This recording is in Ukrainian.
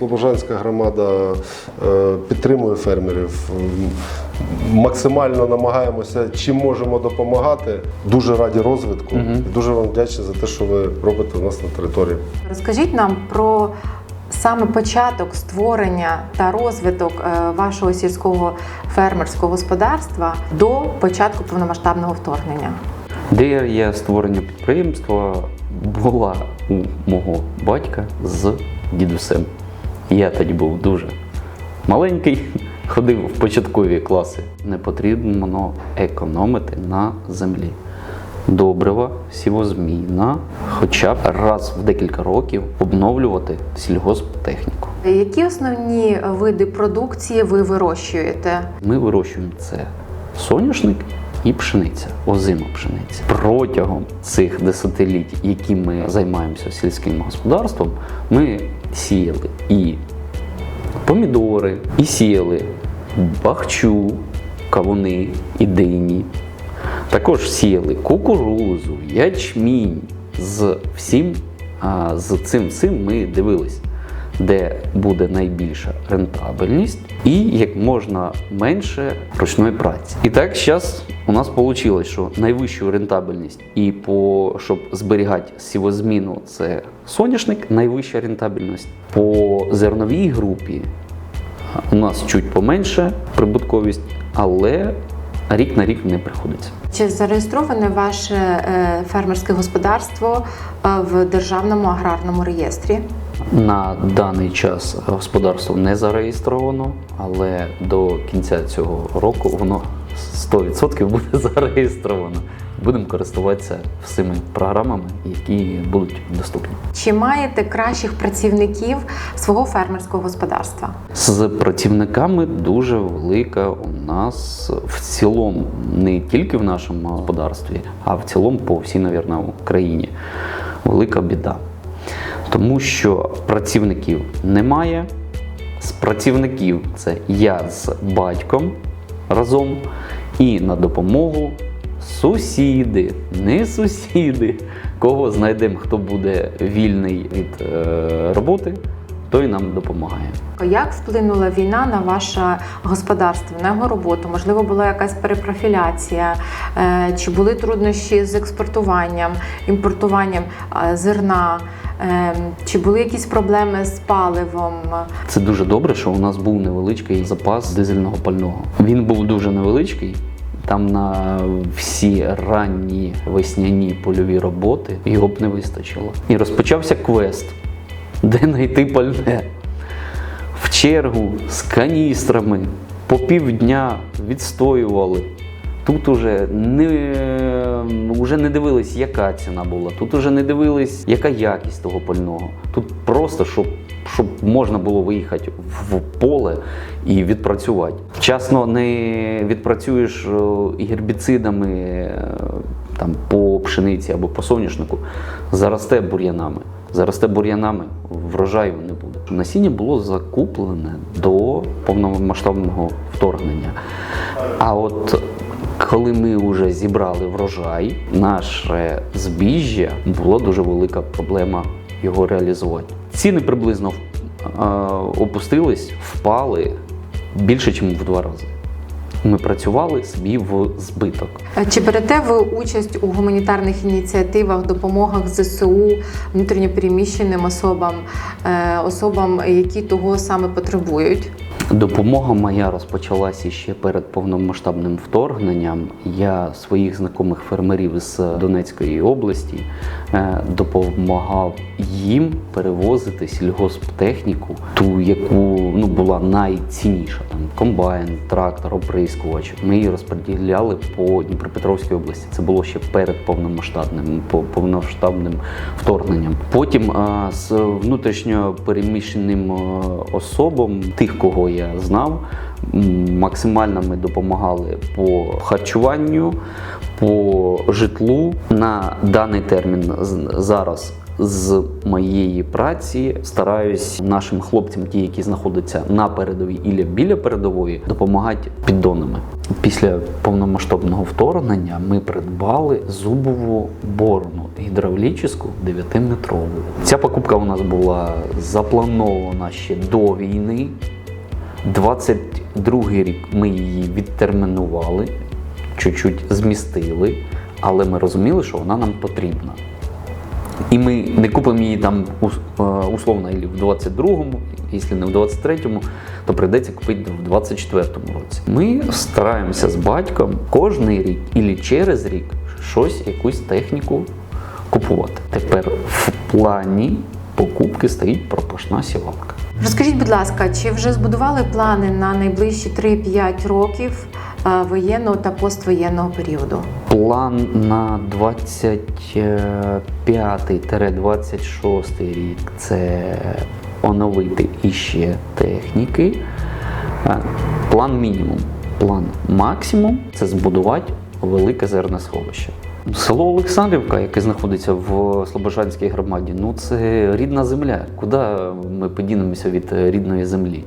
Слобожанська громада е, підтримує фермерів. Максимально намагаємося, чим можемо допомагати. Дуже раді розвитку і дуже вам вдячні за те, що ви робите у нас на території. Розкажіть нам про саме початок створення та розвиток е, вашого сільського фермерського господарства до початку повномасштабного вторгнення. Ідея створення підприємства була у мого батька з дідусем. Я тоді був дуже маленький, ходив в початкові класи. Не потрібно економити на землі. Добрива, сівозміна, хоча б раз в декілька років обновлювати сільгосптехніку. Які основні види продукції ви вирощуєте? Ми вирощуємо це соняшник і пшениця, озима пшениця. Протягом цих десятиліть, які ми займаємося сільським господарством, ми сіяли і помідори, і сіяли бахчу, кавуни і дині. Також сіяли кукурузу, ячмінь. З всім, з цим всім ми дивились, де буде найбільша рентабельність і як можна менше ручної праці. І так зараз у нас вийшло, що найвищу рентабельність і по щоб зберігати сівозміну, це соняшник, найвища рентабельність. По зерновій групі у нас чуть поменше прибутковість, але рік на рік не приходиться. Чи зареєстроване ваше е, фермерське господарство е, в державному аграрному реєстрі? На даний час господарство не зареєстровано, але до кінця цього року воно 100% буде зареєстровано. Будемо користуватися всіми програмами, які будуть доступні. Чи маєте кращих працівників свого фермерського господарства? З працівниками дуже велика у нас в цілому, не тільки в нашому господарстві, а в цілому по всій, навірно, Україні. Велика біда. Тому що працівників немає. З працівників це я з батьком разом, і на допомогу сусіди, не сусіди. Кого знайдемо, хто буде вільний від е, роботи, той нам допомагає. Як вплинула війна на ваше господарство, на його роботу? Можливо, була якась перепрофіляція, Е, чи були труднощі з експортуванням, імпортуванням е, зерна, чи були якісь проблеми з паливом? Це дуже добре, що у нас був невеличкий запас дизельного пального. Він був дуже невеличкий. Там на всі ранні весняні польові роботи його б не вистачило. І розпочався квест, де знайти пальне. В чергу з каністрами по півдня відстоювали. Тут уже не, уже не дивились, яка ціна була. Тут уже не дивились, яка якість того пального. Тут просто, щоб, щоб можна було виїхати в поле і відпрацювати. Вчасно не відпрацюєш е, гербіцидами е, там, по пшениці або по соняшнику, заросте бур'янами. Заросте бур'янами, врожаю не буде. Насіння було закуплене до повномасштабного вторгнення. А от коли ми вже зібрали врожай, наше збіжжя була дуже велика проблема його реалізувати. Ціни приблизно опустились, впали більше, ніж в два рази. Ми працювали собі в збиток. Е, Чи берете ви участь у гуманітарних ініціативах, допомогах ЗСУ внутрішньопереміщеним особам, е, особам, які того саме потребують? Допомога моя розпочалася ще перед повномасштабним вторгненням. Я своїх знайомих фермерів з Донецької області допомагав їм перевозити сільгосптехніку, ту, яку ну була найцінніша. Там комбайн, трактор, оприскувач. Ми її розподіляли по Дніпропетровській області. Це було ще перед повномасштабним по- повномасштабним вторгненням. Потім е, з внутрішньо переміщеним е, особам, тих, кого я знав, максимально ми допомагали по харчуванню, по житлу. На даний термін зараз з моєї праці стараюсь нашим хлопцям, ті, які знаходяться на передовій і біля передової, допомагати піддонами. Після повномасштабного вторгнення ми придбали зубову борну гідравлічну 9-метрову. Ця покупка у нас була запланована ще до війни. 22 рік ми її відтермінували, чуть-чуть змістили, але ми розуміли, що вона нам потрібна. І ми не купимо її там е, условно і в 22-му, якщо не в 23-му, то прийдеться купити в 24-му році. Ми стараємося з батьком кожний рік і через рік щось, якусь техніку купувати. Тепер в плані покупки стоїть пропашна сівалка. Розкажіть, будь ласка, чи вже збудували плани на найближчі 3-5 років е, воєнного та поствоєнного періоду? План на 25-26 рік це оновити іще техніки. Е, План мінімум. План максимум це збудувати велике зерносховище. Село Олександрівка, яке знаходиться в Слобожанській громаді, ну це рідна земля. Куди ми подінемося від рідної землі?